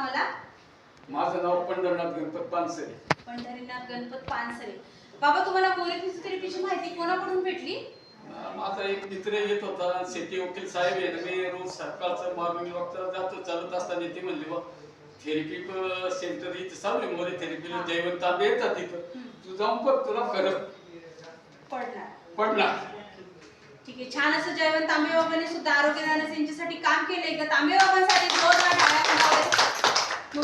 मला माझं नाव पंढरनाथ गणपत पानसरे. पंढरीनाथ गणपत पानसरे. बाबा तुम्हाला मोरे फिजिओथेरपीची माहिती कोणाकडून भेटली? माझा एक मित्र येत होता शेती वकील साहेब आहे ना, मी रोज सकाळचं मॉर्निंग वॉकला जातो चालत असताना ते म्हणले बा थेरपी सेंटर इथं चालू आहे मोरे थेरपीला जैवंत तांबे येतात तिथं तू जाऊन बघ तुला फरक पडणार. पडणार. ठीक आहे छान असं जयवंत तांबे बाबांनी सुद्धा आरोग्य यांच्यासाठी काम केलंय का? तांबे बाबांसाठी जोरदार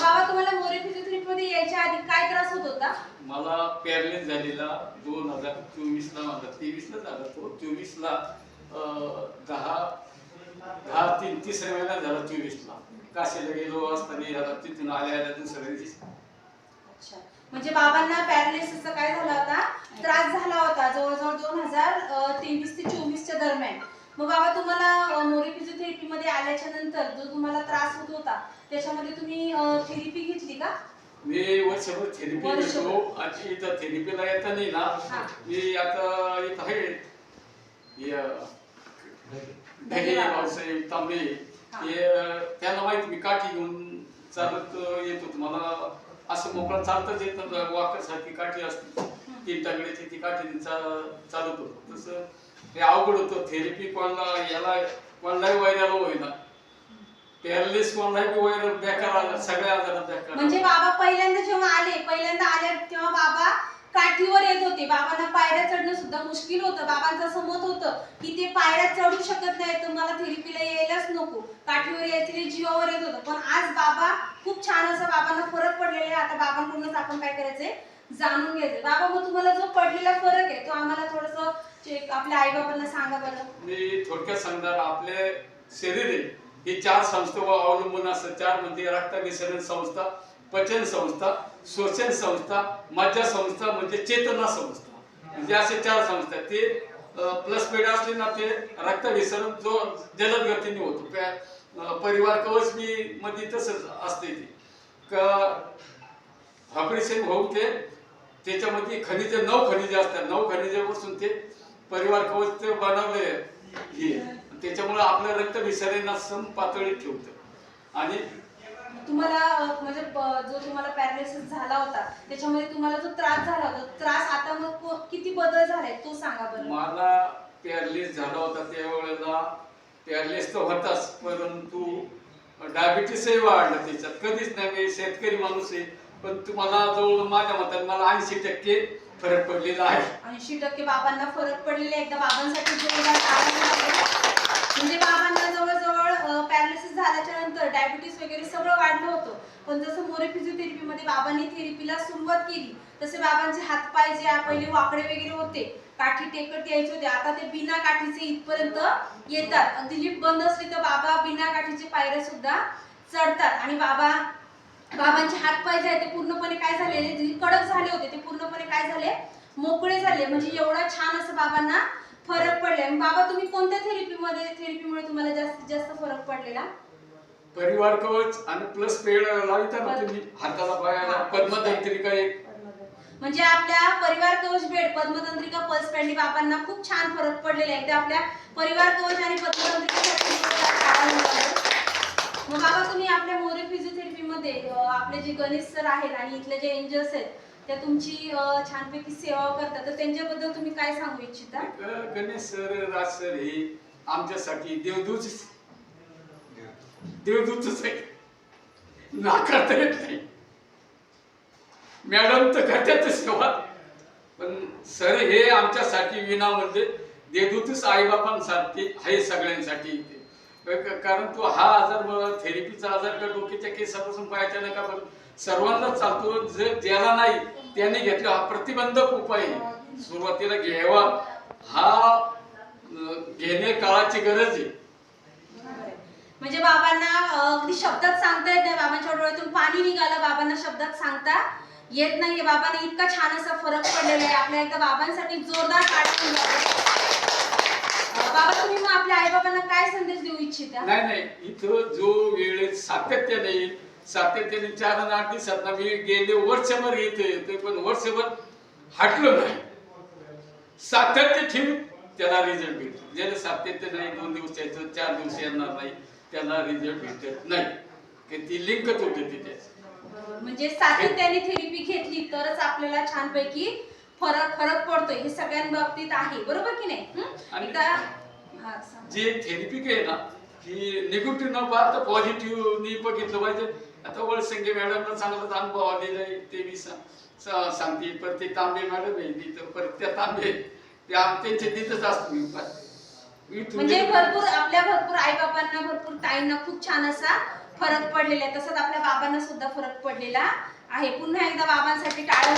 बाबा तुम्हाला मोरे फिजिओथेरपी मध्ये यायच्या आधी काय त्रास होत होता? मला पॅरलेस झालेला दोन हजार चोवीस ला माझा तेवीस ला झाला तो. चोवीस ला अं, दहा दहा तीन तिसऱ्या महिन्यात झाला चोवीस ला काशीला गेलो असताना याला तिथून आल्या आल्या दुसऱ्या दिवशी अच्छा. म्हणजे बाबांना पॅरालिसिसचा काय झाला होता? त्रास झाला होता जवळजवळ दोन हजार तेवीस ते चोवीसच्या दरम्यान. मग बाबा तुम्हाला मोरे फिजिओथेरपी मध्ये आल्याच्यानंतर जो तुम्हाला त्रास होत होता त्याच्यामध्ये तुम्ही थेरपी घेतली का? मी वर्षभर थेरपी. घेतो. आणि इथं थेरपीला येता नाही. ना. मी आता इथं आहे. तांबे. त्यांना माहिती मी काठी घेऊन चालत येत होतो. मला असं मोकळा चालताच येत नव्हतं. वॉकर सारखी काठी असते. तीन टांगड्याची ती काठी चालत होतो. तसं हे अवघड होतं. थेरपी कोणाला याला कोणालाही वैराला होईना. पॅरलिस कोणालाही बी वैर बेकार आला सगळ्या आजारात बेकार म्हणजे बाबा पहिल्यांदा जेव्हा आले पहिल्यांदा आले तेव्हा बाबा काठीवर येत होते. बाबांना पायऱ्या चढणं सुद्धा मुश्किल होतं. बाबांचं असं मत होतं की ते पायऱ्या चढू शकत नाही तर मला थेरपीला यायलाच नको. काठीवर यायचे जीवावर येत होतं. पण आज खूप छान असं बाबांना फरक पडलेला आहे. आता बाबांकडूनच आपण काय करायचंय? जाणून घ्यायचं बाबा मग तुम्हाला जो पडलेला फरक आहे तो आम्हाला थोडस आपल्या आई बाबांना सांगा बरं. मी थोडक्यात सांगणार आपले शरीर आहे हे चार संस्थेवर अवलंबून असतात. चार म्हणजे रक्त रक्ताभिसरण संस्था पचन संस्था श्वसन संस्था मज्जा संस्था म्हणजे चेतना संस्था. म्हणजे असे चार संस्था ते प्लस पेड असले ना ते रक्ताभिसरण जो जलद गतीने होतो. परिवार कवच मी मध्ये तसंच असते ते. का ऑपरेशन होऊन ते त्याच्यामध्ये खनिज नऊ खनिज असतात. नऊ खनिजापासून ते परिवार कवच ते बनवले हे. त्याच्यामुळे आपलं रक्त विसरणा सम पातळीत ठेवतं. आणि तुम्हाला म्हणजे जो तुम्हाला पॅरालिसिस झाला होता त्याच्यामध्ये तुम्हाला जो त्रास झाला होता त्रास आता मग किती बदल झालाय तो सांगा बरं. मला पॅरलिस झाला होता त्यावेळेला. पॅरलिस तर होताच परंतु डायबिटीसही वाढलं त्याच्यात. कधीच नाही मी शेतकरी माणूस आहे. पण तुम्हाला जवळ माझ्या मताने मला ऐंशी टक्के फरक पडलेला आहे. ऐंशी टक्के बाबांना फरक पडलेला आहे. एकदा बाबांसाठी. म्हणजे बाबांना जवळजवळ पॅरालिसिस झाल्याच्यानंतर डायबिटीस वगैरे सगळं वाढलं होतं. पण जसं मोरे फिजिओथेरपीमध्ये बाबांनी थेरपीला सुरुवात केली तसे बाबांचे हातपाय जे पहिले वाकडे वगैरे होते. काठी टेकत यायचे होते. आता ते बिना काठीचे इथपर्यंत येतात. अगदी लिफ्ट बंद असली तर बाबा बिना काठीचे पायऱ्या सुद्धा चढतात. आणि बाबा बाबांचे हात पाय जे आहे ते पूर्णपणे काय झालेले? जे कडक झाले होते ते पूर्णपणे काय झाले? मोकळे झाले. म्हणजे एवढा छान असं बाबांना फरक पडले बाबा तुम्ही कोणत्या थेरपीमध्ये थेरपीमुळे तुम्हाला जास्तीत जास्त फरक पडलेला? परिवार कवच आणि प्लस पेड लावता ना तुम्ही. हाताला पायाला पद्मतंत्रिका एक. म्हणजे आपल्या परिवार कवच बेड पद्मतंत्रिका पल्स पॅडनी बाबांना खूप छान फरक पडलेला आहे. एकदा आपल्या परिवार कवच आणि वाजवा. मग बाबा तुम्ही आपल्या मोरे फिजिओथेरपी मध्ये आपले जे गणेश सर आहेत आणि इथले जे एंजल्स आहेत त्या तुमची छानपैकी सेवा करतात तर त्यांच्याबद्दल तुम्ही काय सांगू इच्छिता? गणेश सर राज सर हे आमच्यासाठी देवदूत देवदूतच आहे नाकारता येत नाही. मॅडम तर करतातच सेवा. पण सर हे आमच्यासाठी विनामध्ये देवदूतच आईबापांसाठी आहे सगळ्यांसाठी. इथे. कारण तो हा आजार थेरपीचा आजार का डोक्याच्या केसापासून पायाच्या नका पण सर्वांना चालतो. जे ज्याला नाही त्यांनी घेतला हा प्रतिबंधक उपाय आहे. सुरुवातीला घ्यावा. हा घेणे काळाची गरज आहे. म्हणजे बाबांना अगदी शब्दात सांगता येत नाही बाबांच्या डोळ्यातून. पाणी निघालं बाबांना शब्दात सांगता येत नाहीये. बाबांना इतका छान असा फरक पडलेला आहे. आपल्या एकदा बाबांसाठी जोरदार काढून बाबा तुम्ही मग आपल्या आई बाबांना काय संदेश देऊ इच्छिता? नाही नाही. इथं जो वेळ सातत्याने येईल सातत्याने चार आणि आठ दिवसात ना मी गेले वर्षभर येते येते पण वर्षभर हटलो नाही. सातत्य ठेवून त्याला रिझल्ट भेटतो. ज्याला सातत्य नाही दोन दिवस यायचं चार दिवस येणार नाही त्याला रिझल्ट भेटत नाही. ती लिंकच होती तिथे. म्हणजे सातत्याने थेरपी घेतली तरच आपल्याला छानपैकी फरक फरक पडतोय. हे सगळ्यांबाबतीत आहे. बरोबर की नाही? जे थेरपी आहे ना ही निगेटिव्ह न पाहता पॉझिटिव्हनी बघितलं पाहिजे. आता वळसंगे मॅडमला चांगलाच अनुभव आलेला आहे ते मी सांगते. परत ते तांबे मॅडम आहे तिथं परत त्या तांबे त्या त्यांच्या तिथंच असतो मी उपाय. म्हणजे भरपूर आपल्या भरपूर आई बाबांना भरपूर ताईंना खूप छान असा फरक पडलेला आहे. तसंच आपल्या बाबांना सुद्धा फरक पडलेला आहे. पुन्हा एकदा बाबांसाठी टाळ्या